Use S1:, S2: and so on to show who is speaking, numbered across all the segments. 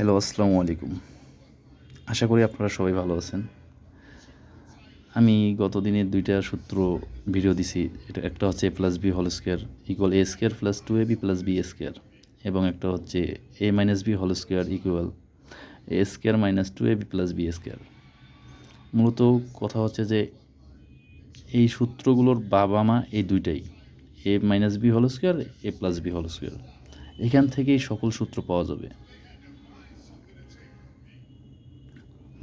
S1: Hello, আসসালামু আলাইকুম। আশা করি আপনারা সবাই ভালো আছেন। আমি গত দিনে দুইটা সূত্র ভিডিও দিছি। এটা একটা হচ্ছে A plus B whole square equal A square plus two A B plus B square এবং একটা হচ্ছে A minus B whole square equal A square minus two A B plus B square মূলত কথা হচ্ছে যে, এই সূত্রগুলোর বাবা মা এই দুইটাই। A minus B whole square A plus B whole square এখান থেকেই সকল সূত্র পাওয়া যাবে।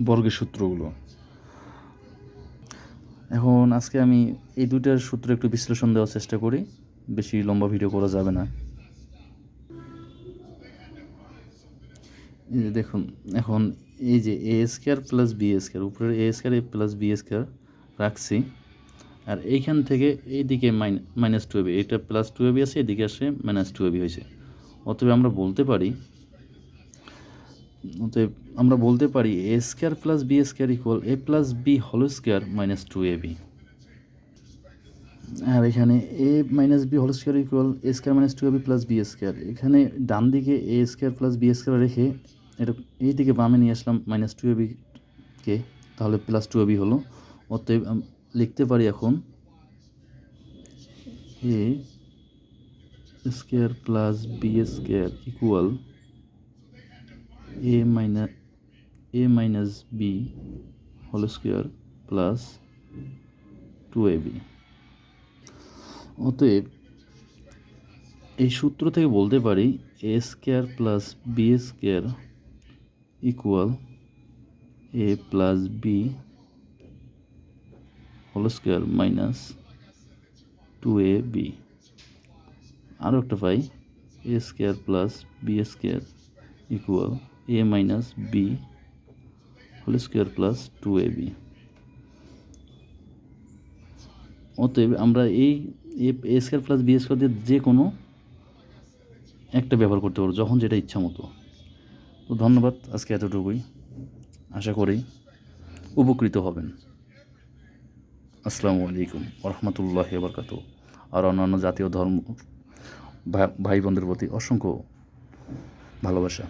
S1: বর্গের সূত্রগুলো। এখন আজকে আমি এই দুইটার সূত্র একটু বিশ্লেষণ দেওয়ার চেষ্টা করি। বেশি লম্বা ভিডিও করা যাবে না। এই যে দেখুন, এখন এই যে A square plus B square, উপরের A square A plus B square রাখছি। আর এইখান থেকে এইদিকে মাইনাস টু এবি এটা প্লাস টু এবি আছে, এদিকে আসে মাইনাস টু এবি হয়েছে। অতএব আমরা বলতে পারি অতএব আমরা বলতে পারি A square plus B square equal A plus B whole square minus two A B আর এখানে A minus B whole square equal A square minus two A B plus B square এখানে ডান দিকে A square plus B square রেখে এটা এই দিকে বামে নিয়ে আসলাম মাইনাস টু এ বিকে তাহলে প্লাস টু এ বি হলো। অতএব লিখতে পারি এখন A square plus B square equal a minus a minus b whole square plus 2ab অতএব এই সূত্র থেকে বলতে পারি A square plus B square equal A plus B whole square minus two A B আরও একটা পাই A square plus B square equal A minus B whole square plus two A B অতএব আমরা এই A square plus B square দিয়ে যে কোনো একটা ব্যবহার করতে পারব, যখন যেটা ইচ্ছা মতো। তো ধন্যবাদ আজকে এতটুকুই। আশা করি উপকৃত হবেন। আসসালামু আলাইকুম রহমতুল্লাহ বরকাত আর অন্যান্য জাতীয় ধর্ম ভাই বোনদের প্রতি অসংখ্য ভালোবাসা।